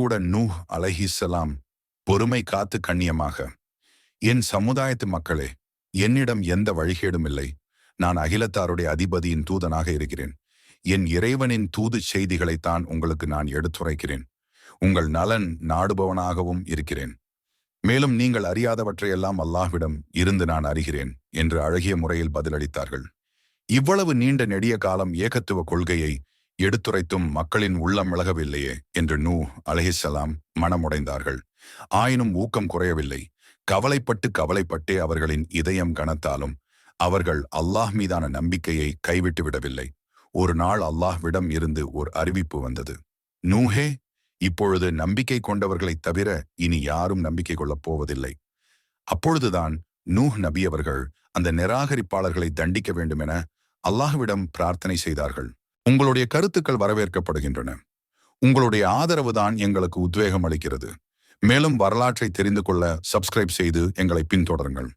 கூட நூஹ் அலஹிசலாம் பொறுமை காத்து கண்ணியமாக என் சமுதாயத்து மக்களே என்னிடம் எந்த வழிகேடும் இல்லை. நான் அகிலத்தாருடைய அதிபதியின் தூதனாக இருக்கிறேன். என் இறைவனின் தூது செய்திகளைத்தான் உங்களுக்கு நான் எடுத்துரைக்கிறேன். உங்கள் நலன் நாடுபவனாகவும் இருக்கிறேன். மேலும் நீங்கள் அறியாதவற்றையெல்லாம் அல்லாஹ்விடம் இருந்து நான் அறிகிறேன் என்று அழகிய முறையில் பதிலளித்தார்கள். இவ்வளவு நீண்ட நெடிய காலம் ஏகத்துவ கொள்கையை எடுத்துரைத்தும் மக்களின் உள்ளம் விலகவில்லையே என்று நூ. அலஹிசலாம் மனமுடைந்தார்கள். ஆயினும் ஊக்கம் குறையவில்லை. கவலைப்பட்டு கவலைப்பட்டே அவர்களின் இதயம் கனத்தாலும் அவர்கள் அல்லாஹ் மீதான நம்பிக்கையை கைவிட்டு விடவில்லை. ஒரு நாள் அல்லாஹ்விடம் இருந்து ஒரு அறிவிப்பு வந்தது. நூஹே இப்பொழுது நம்பிக்கை கொண்டவர்களைத் தவிர இனி யாரும் நம்பிக்கை கொள்ளப் போவதில்லை. அப்பொழுதுதான் நூஹ் நபி அவர்கள் அந்த நிராகரிப்பாளர்களை தண்டிக்க வேண்டுமென அல்லாஹ்விடம் பிரார்த்தனை செய்தார்கள். உங்களுடைய கருத்துக்கள் வரவேற்கப்படுகின்றன. உங்களுடைய ஆதரவு தான் எங்களுக்கு உத்வேகம் அளிக்கிறது. மேலும் வரலாற்றை தெரிந்து கொள்ள சப்ஸ்கிரைப் செய்து எங்களை பின்தொடருங்கள்.